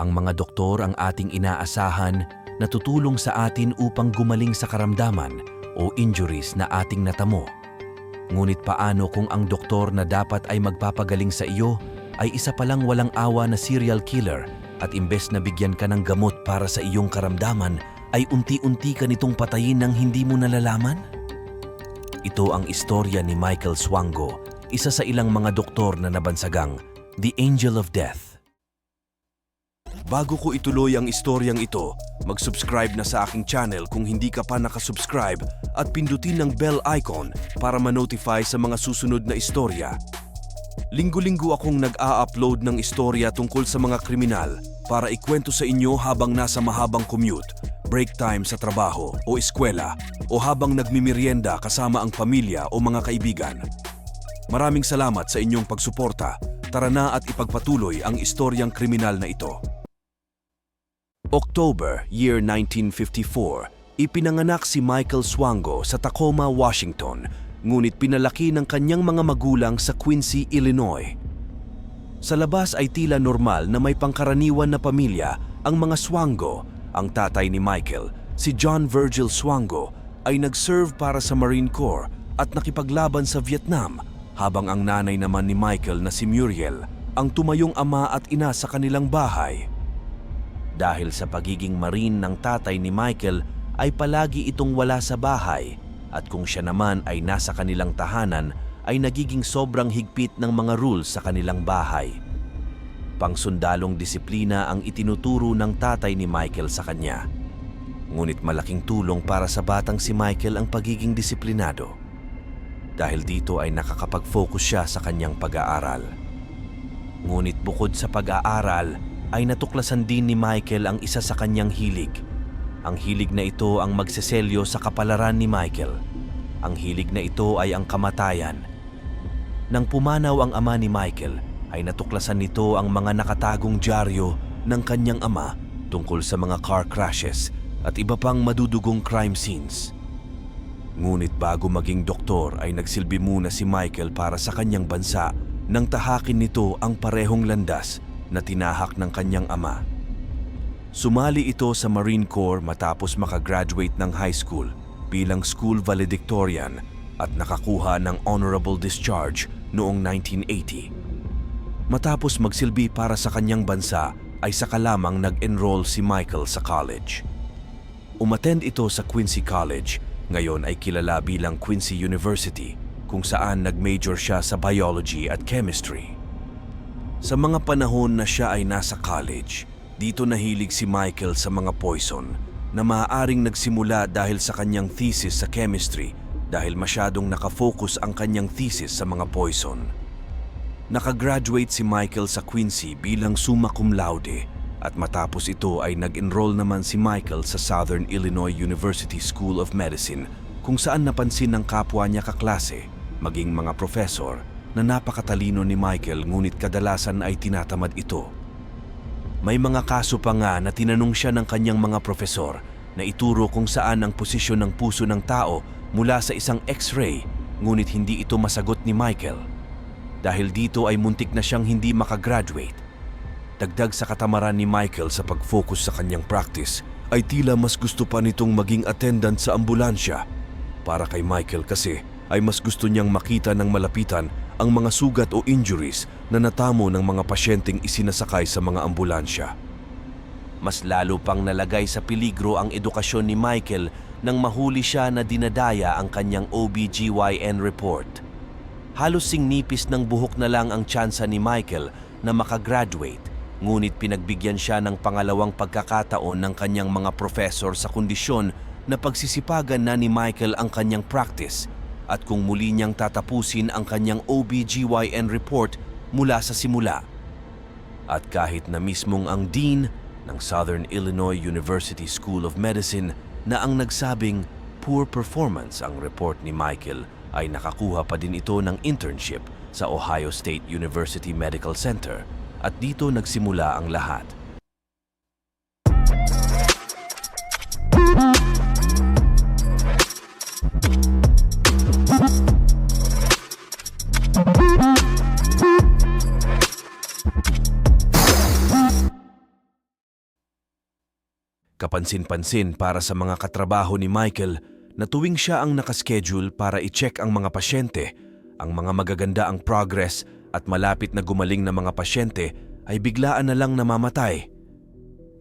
Ang mga doktor ang ating inaasahan na tutulong sa atin upang gumaling sa karamdaman o injuries na ating natamo. Ngunit paano kung ang doktor na dapat ay magpapagaling sa iyo ay isa palang walang awa na serial killer at imbes na bigyan ka ng gamot para sa iyong karamdaman ay unti-unti ka nitong patayin ng hindi mo nalalaman? Ito ang istorya ni Michael Swango, isa sa ilang mga doktor na nabansagang The Angel of Death. Bago ko ituloy ang istoryang ito, mag-subscribe na sa aking channel kung hindi ka pa nakasubscribe at pindutin ang bell icon para ma-notify sa mga susunod na istorya. Linggo-linggo akong nag-a-upload ng istorya tungkol sa mga kriminal para ikwento sa inyo habang nasa mahabang commute, break time sa trabaho o eskwela o habang nagmimerienda kasama ang pamilya o mga kaibigan. Maraming salamat sa inyong pagsuporta. Tara na at ipagpatuloy ang istoryang kriminal na ito. October, year 1954, ipinanganak si Michael Swango sa Tacoma, Washington, ngunit pinalaki ng kanyang mga magulang sa Quincy, Illinois. Sa labas ay tila normal na may pangkaraniwan na pamilya ang mga Swango. Ang tatay ni Michael, si John Virgil Swango, ay nag-serve para sa Marine Corps at nakipaglaban sa Vietnam, habang ang nanay naman ni Michael na si Muriel ang tumayong ama at ina sa kanilang bahay. Dahil sa pagiging marine ng tatay ni Michael ay palagi itong wala sa bahay at kung siya naman ay nasa kanilang tahanan ay nagiging sobrang higpit ng mga rules sa kanilang bahay. Pangsundalong disiplina ang itinuturo ng tatay ni Michael sa kanya. Ngunit malaking tulong para sa batang si Michael ang pagiging disiplinado. Dahil dito ay nakakapag-focus siya sa kanyang pag-aaral. Ngunit bukod sa pag-aaral, ay natuklasan din ni Michael ang isa sa kanyang hilig. Ang hilig na ito ang magseselyo sa kapalaran ni Michael. Ang hilig na ito ay ang kamatayan. Nang pumanaw ang ama ni Michael, ay natuklasan nito ang mga nakatagong dyaryo ng kanyang ama tungkol sa mga car crashes at iba pang madudugong crime scenes. Ngunit bago maging doktor ay nagsilbi muna si Michael para sa kanyang bansa nang tahakin nito ang parehong landas na tinahak ng kanyang ama. Sumali ito sa Marine Corps matapos makagraduate ng high school bilang school valedictorian at nakakuha ng honorable discharge noong 1980. Matapos magsilbi para sa kanyang bansa ay saka lamang nag-enroll si Michael sa college. Umattend ito sa Quincy College, ngayon ay kilala bilang Quincy University kung saan nag-major siya sa biology at chemistry. Sa mga panahon na siya ay nasa college, dito nahilig si Michael sa mga poison na maaaring nagsimula dahil sa kanyang thesis sa chemistry dahil masyadong nakafocus ang kanyang thesis sa mga poison. Nakagraduate si Michael sa Quincy bilang summa cum laude at matapos ito ay nag-enroll naman si Michael sa Southern Illinois University School of Medicine kung saan napansin ng kapwa niya kaklase, maging mga professor, na napakatalino ni Michael ngunit kadalasan ay tinatamad ito. May mga kaso pa nga na tinanong siya ng kanyang mga profesor na ituro kung saan ang posisyon ng puso ng tao mula sa isang x-ray ngunit hindi ito masagot ni Michael. Dahil dito ay muntik na siyang hindi makagraduate. Dagdag sa katamaran ni Michael sa pag-focus sa kanyang practice ay tila mas gusto pa nitong maging attendant sa ambulansya. Para kay Michael kasi ay mas gusto niyang makita ng malapitan ang mga sugat o injuries na natamo ng mga pasyenteng isinasakay sa mga ambulansya. Mas lalo pang nalagay sa peligro ang edukasyon ni Michael nang mahuli siya na dinadaya ang kanyang OBGYN report. Halos singnipis ng buhok na lang ang tsansa ni Michael na makagraduate, ngunit pinagbigyan siya ng pangalawang pagkakataon ng kanyang mga professor sa kondisyon na pagsisipagan na ni Michael ang kanyang practice at kung muli niyang tatapusin ang kanyang OBGYN report mula sa simula. At kahit na mismong ang Dean ng Southern Illinois University School of Medicine na ang nagsabing poor performance ang report ni Michael ay nakakuha pa din ito ng internship sa Ohio State University Medical Center at dito nagsimula ang lahat. Kapansin-pansin para sa mga katrabaho ni Michael na tuwing siya ang nakaschedule para i-check ang mga pasyente, ang mga magaganda ang progress at malapit na gumaling na mga pasyente ay biglaan na lang namamatay.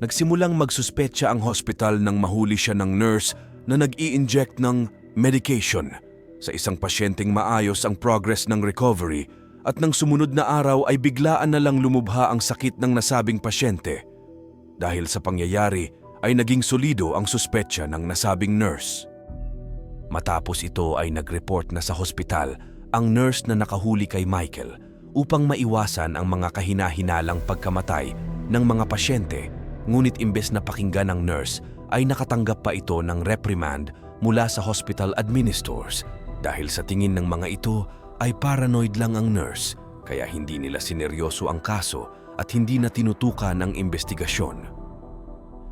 Nagsimulang magsuspetsa ang hospital nang mahuli siya ng nurse na nag-i-inject ng medication sa isang pasyenteng maayos ang progress ng recovery at nang sumunod na araw ay biglaan na lang lumubha ang sakit ng nasabing pasyente. Dahil sa pangyayari ay naging solido ang suspetsa ng nasabing nurse. Matapos ito ay nag-report na sa hospital ang nurse na nakahuli kay Michael upang maiwasan ang mga kahina-hinalang pagkamatay ng mga pasyente ngunit imbes na pakinggan ng nurse ay nakatanggap pa ito ng reprimand mula sa hospital administrators dahil sa tingin ng mga ito ay paranoid lang ang nurse kaya hindi nila sineryoso ang kaso at hindi na tinutukan ang investigasyon.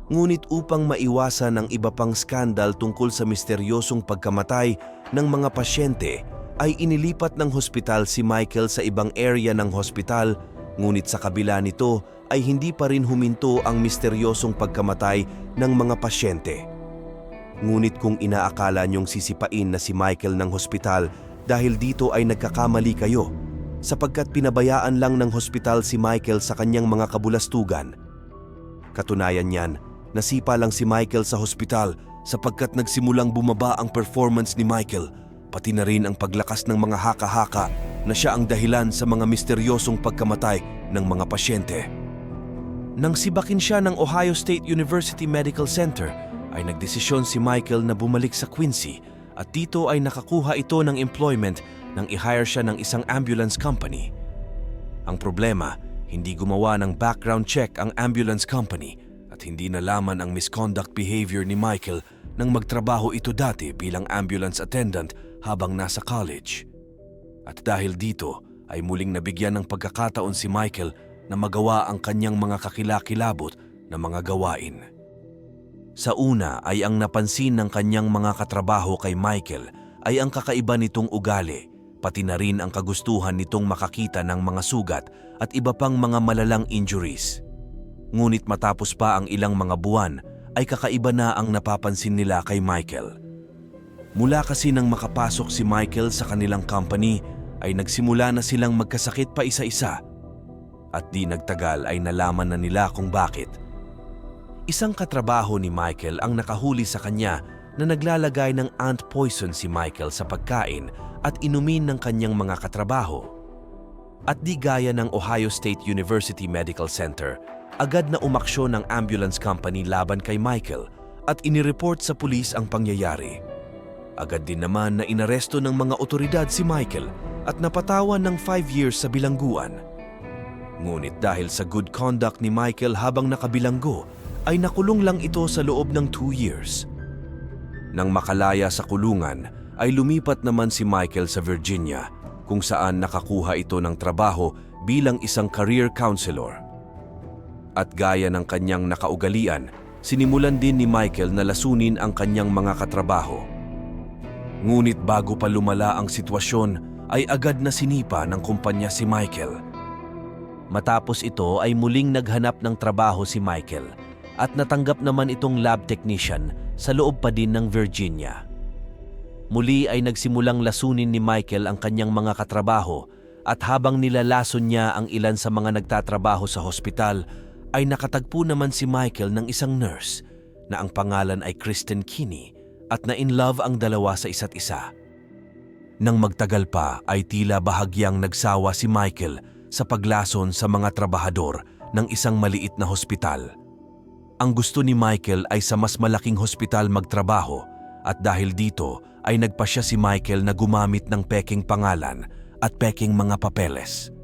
Ngunit upang maiwasan ang iba pang skandal tungkol sa misteryosong pagkamatay ng mga pasyente, ay inilipat ng hospital si Michael sa ibang area ng hospital, ngunit sa kabila nito ay hindi pa rin huminto ang misteryosong pagkamatay ng mga pasyente. Ngunit kung inaakala niyong sisipain na si Michael ng hospital dahil dito ay nagkakamali kayo, sapagkat pinabayaan lang ng hospital si Michael sa kanyang mga kabulastugan. Katunayan niyan, nasipa lang si Michael sa hospital sapagkat nagsimulang bumaba ang performance ni Michael, pati na rin ang paglakas ng mga haka-haka na siya ang dahilan sa mga misteryosong pagkamatay ng mga pasyente. Nang sibakin siya ng Ohio State University Medical Center, ay nagdesisyon si Michael na bumalik sa Quincy at dito ay nakakuha ito ng employment nang i-hire siya ng isang ambulance company. Ang problema, hindi gumawa ng background check ang ambulance company at hindi nalaman ang misconduct behavior ni Michael nang magtrabaho ito dati bilang ambulance attendant habang nasa college. At dahil dito ay muling nabigyan ng pagkakataon si Michael na magawa ang kanyang mga kakilakilabot na mga gawain. Sa una ay ang napansin ng kanyang mga katrabaho kay Michael ay ang kakaiba nitong ugali, pati na rin ang kagustuhan nitong makakita ng mga sugat at iba pang mga malalang injuries. Ngunit matapos pa ang ilang mga buwan ay kakaiba na ang napapansin nila kay Michael. Mula kasi nang makapasok si Michael sa kanilang company ay nagsimula na silang magkasakit pa isa-isa at di nagtagal ay nalaman na nila kung bakit. Isang katrabaho ni Michael ang nakahuli sa kanya na naglalagay ng ant poison si Michael sa pagkain at inumin ng kanyang mga katrabaho. At di gaya ng Ohio State University Medical Center, agad na umaksyon ng ambulance company laban kay Michael at inireport sa pulis ang pangyayari. Agad din naman na inaresto ng mga otoridad si Michael at napatawan ng 5 years sa bilangguan. Ngunit dahil sa good conduct ni Michael habang nakabilanggo, ay nakulong lang ito sa loob ng 2 years. Nang makalaya sa kulungan, ay lumipat naman si Michael sa Virginia kung saan nakakuha ito ng trabaho bilang isang career counselor. At gaya ng kanyang nakaugalian, sinimulan din ni Michael na lasunin ang kanyang mga katrabaho. Ngunit bago pa lumala ang sitwasyon, ay agad na sinipa ng kumpanya si Michael. Matapos ito ay muling naghanap ng trabaho si Michael at natanggap naman itong lab technician sa loob pa din ng Virginia. Muli ay nagsimulang lasunin ni Michael ang kanyang mga katrabaho at habang nilalason niya ang ilan sa mga nagtatrabaho sa hospital ay nakatagpo naman si Michael ng isang nurse na ang pangalan ay Kristen Kinney at na in love ang dalawa sa isa't isa. Nang magtagal pa ay tila bahagyang nagsawa si Michael sa paglason sa mga trabahador ng isang maliit na hospital. Ang gusto ni Michael ay sa mas malaking hospital magtrabaho at dahil dito ay nagpasya si Michael na gumamit ng peking pangalan at peking mga papeles.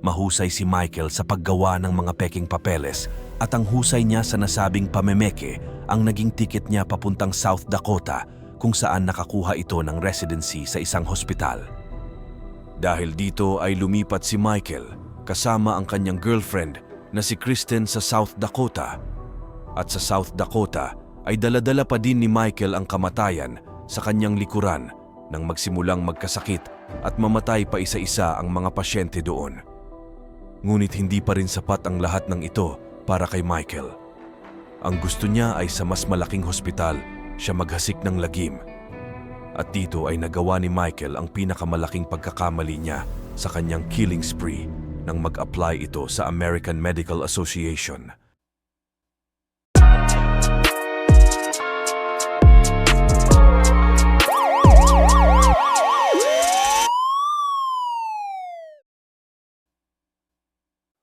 Mahusay si Michael sa paggawa ng mga peking papeles at ang husay niya sa nasabing pamemeke ang naging ticket niya papuntang South Dakota kung saan nakakuha ito ng residency sa isang hospital. Dahil dito ay lumipat si Michael kasama ang kanyang girlfriend na si Kristen sa South Dakota at sa South Dakota ay daladala pa din ni Michael ang kamatayan sa kanyang likuran nang magsimulang magkasakit at mamatay pa isa-isa ang mga pasyente doon. Ngunit hindi pa rin sapat ang lahat ng ito para kay Michael. Ang gusto niya ay sa mas malaking hospital siya maghasik ng lagim. At dito ay nagawa ni Michael ang pinakamalaking pagkakamali niya sa kanyang killing spree nang mag-apply ito sa American Medical Association.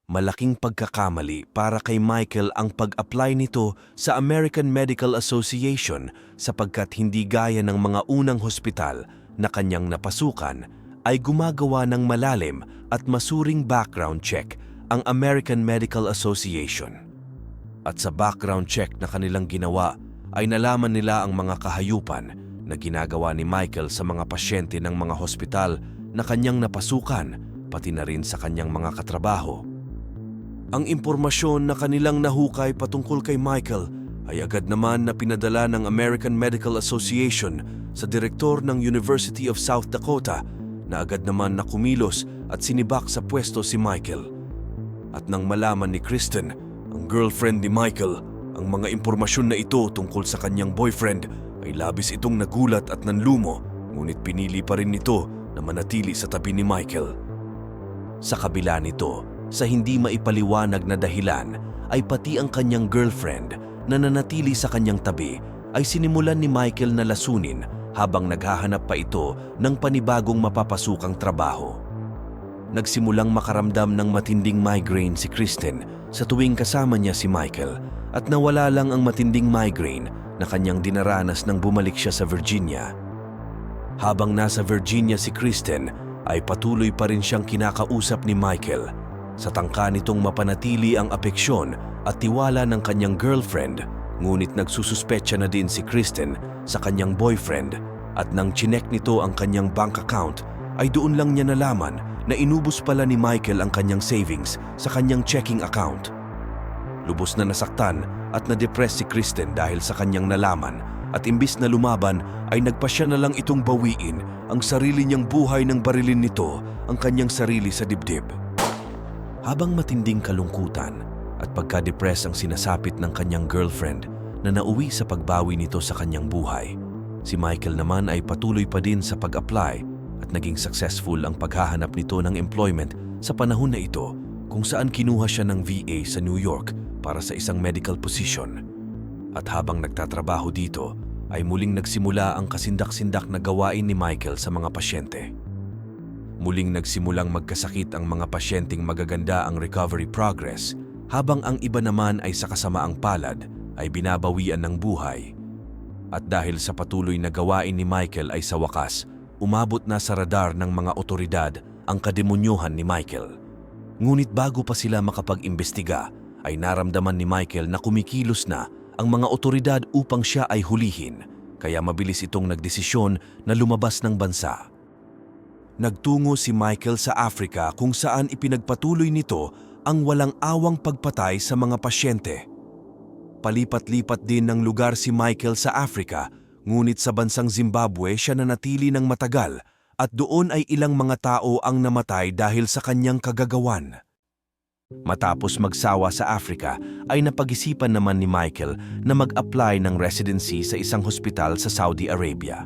Malaking pagkakamali para kay Michael ang pag-apply nito sa American Medical Association sapagkat hindi gaya ng mga unang hospital na kanyang napasukan ay gumagawa ng malalim at masuring background check ang American Medical Association. At sa background check na kanilang ginawa ay nalaman nila ang mga kahayupan na ginagawa ni Michael sa mga pasyente ng mga hospital na kanyang napasukan pati na rin sa kanyang mga katrabaho. Ang impormasyon na kanilang nahukay patungkol kay Michael ay agad naman na pinadala ng American Medical Association sa direktor ng University of South Dakota na agad naman na kumilos at sinibak sa pwesto si Michael. At nang malaman ni Kristen, ang girlfriend ni Michael, ang mga impormasyon na ito tungkol sa kanyang boyfriend ay labis itong nagulat at nanlumo ngunit pinili pa rin nito na manatili sa tabi ni Michael. Sa kabila nito, sa hindi maipaliwanag na dahilan ay pati ang kanyang girlfriend na nanatili sa kanyang tabi ay sinimulan ni Michael na lasunin habang naghahanap pa ito ng panibagong mapapasukang trabaho. Nagsimulang makaramdam ng matinding migraine si Kristen sa tuwing kasama niya si Michael at nawala lang ang matinding migraine na kanyang dinaranas nang bumalik siya sa Virginia. Habang nasa Virginia si Kristen ay patuloy pa rin siyang kinakausap ni Michael sa tangka nitong mapanatili ang apeksyon at tiwala ng kanyang girlfriend, ngunit nagsususpetsya na din si Kristen sa kanyang boyfriend at nang chinek nito ang kanyang bank account ay doon lang niya nalaman na inubos pala ni Michael ang kanyang savings sa kanyang checking account. Lubos na nasaktan at na-depress si Kristen dahil sa kanyang nalaman at imbis na lumaban ay nagpasya na lang itong bawiin ang sarili niyang buhay ng barilin nito ang kanyang sarili sa dibdib. Habang matinding kalungkutan at pagka-depress ang sinasapit ng kanyang girlfriend na nauwi sa pagbawi nito sa kanyang buhay, si Michael naman ay patuloy pa din sa pag-apply at naging successful ang paghahanap nito ng employment sa panahon na ito kung saan kinuha siya ng VA sa New York para sa isang medical position. At habang nagtatrabaho dito, ay muling nagsimula ang kasindak-sindak na gawain ni Michael sa mga pasyente. Muling nagsimulang magkasakit ang mga pasyenteng magaganda ang recovery progress habang ang iba naman ay sa kasamaang palad ay binabawian ng buhay. At dahil sa patuloy na gawain ni Michael ay sa wakas, umabot na sa radar ng mga otoridad ang kademonyohan ni Michael. Ngunit bago pa sila makapag-imbestiga, ay naramdaman ni Michael na kumikilos na ang mga otoridad upang siya ay hulihin, kaya mabilis itong nagdesisyon na lumabas ng bansa. Nagtungo si Michael sa Africa kung saan ipinagpatuloy nito ang walang awang pagpatay sa mga pasyente. Palipat-lipat din ng lugar si Michael sa Africa, ngunit sa bansang Zimbabwe siya nanatili ng matagal at doon ay ilang mga tao ang namatay dahil sa kanyang kagagawan. Matapos magsawa sa Africa, ay napag-isipan naman ni Michael na mag-apply ng residency sa isang hospital sa Saudi Arabia.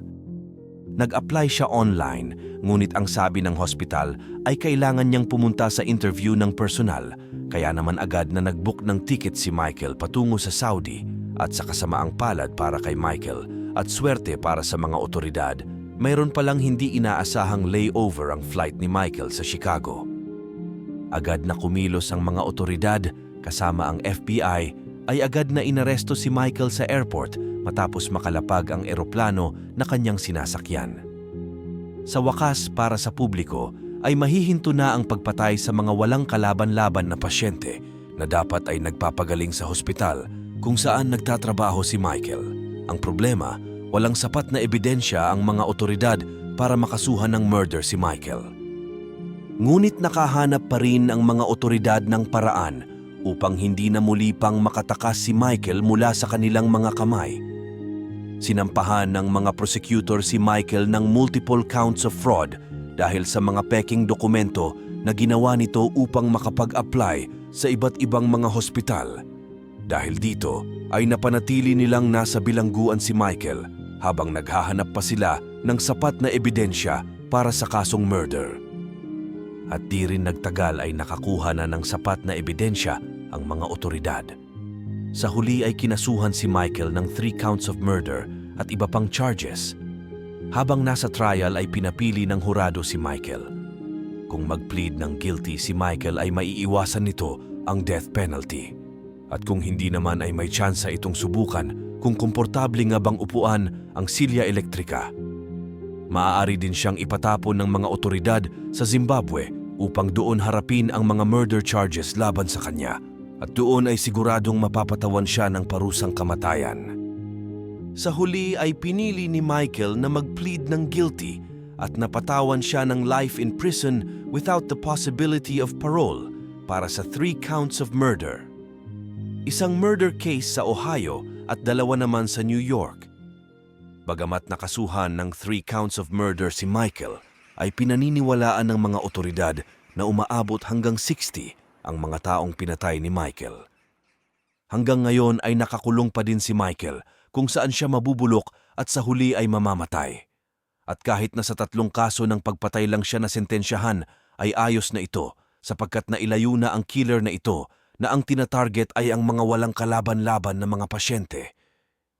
Nag-apply siya online, ngunit ang sabi ng hospital ay kailangan niyang pumunta sa interview ng personal, kaya naman agad na nag-book ng ticket si Michael patungo sa Saudi at sa kasamaang palad para kay Michael at swerte para sa mga otoridad, mayroon palang hindi inaasahang layover ang flight ni Michael sa Chicago. Agad na kumilos ang mga otoridad kasama ang FBI ay agad na inaresto si Michael sa airport matapos makalapag ang eroplano na kanyang sinasakyan. Sa wakas para sa publiko ay mahihinto na ang pagpatay sa mga walang kalaban-laban na pasyente na dapat ay nagpapagaling sa hospital kung saan nagtatrabaho si Michael. Ang problema, walang sapat na ebidensya ang mga otoridad para makasuhan ng murder si Michael. Ngunit nakahanap pa rin ang mga otoridad ng paraan upang hindi na muli pang makatakas si Michael mula sa kanilang mga kamay Sinampahan ng mga prosecutor si Michael ng multiple counts of fraud dahil sa mga peking dokumento na ginawa nito upang makapag-apply sa iba't ibang mga hospital. Dahil dito ay napanatili nilang nasa bilangguan si Michael habang naghahanap pa sila ng sapat na ebidensya para sa kasong murder. At di rin nagtagal ay nakakuha na ng sapat na ebidensya ang mga otoridad. Sa huli ay kinasuhan si Michael ng three counts of murder at iba pang charges. Habang nasa trial ay pinapili ng hurado si Michael. Kung mag-plead ng guilty si Michael ay maiiwasan nito ang death penalty. At kung hindi naman ay may tsansa itong subukan kung komportable nga bang upuan ang silya elektrika. Maaari din siyang ipatapon ng mga otoridad sa Zimbabwe upang doon harapin ang mga murder charges laban sa kanya at doon ay siguradong mapapatawan siya ng parusang kamatayan. Sa huli ay pinili ni Michael na mag-plead ng guilty at napatawan siya ng life in prison without the possibility of parole para sa three counts of murder. Isang murder case sa Ohio at dalawa naman sa New York. Bagamat nakasuhan ng three counts of murder si Michael, ay pinaniniwalaan ng mga otoridad na umaabot hanggang 60 ang mga taong pinatay ni Michael. Hanggang ngayon ay nakakulong pa din si Michael kung saan siya mabubulok at sa huli ay mamamatay. At kahit na sa tatlong kaso ng pagpatay lang siya na sentensyahan ay ayos na ito sapagkat nailayo na ang killer na ito na ang tinatarget ay ang mga walang kalaban-laban na mga pasyente.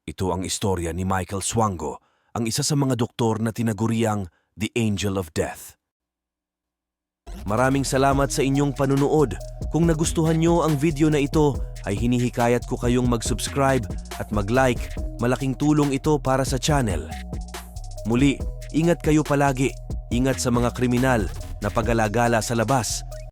Ito ang istorya ni Michael Swango, ang isa sa mga doktor na tinaguriang The Angel of Death. Maraming salamat sa inyong panunood. Kung nagustuhan nyo ang video na ito, ay hinihikayat ko kayong mag-subscribe at mag-like. Malaking tulong ito para sa channel. Muli, ingat kayo palagi. Ingat sa mga kriminal na pag-alagala sa labas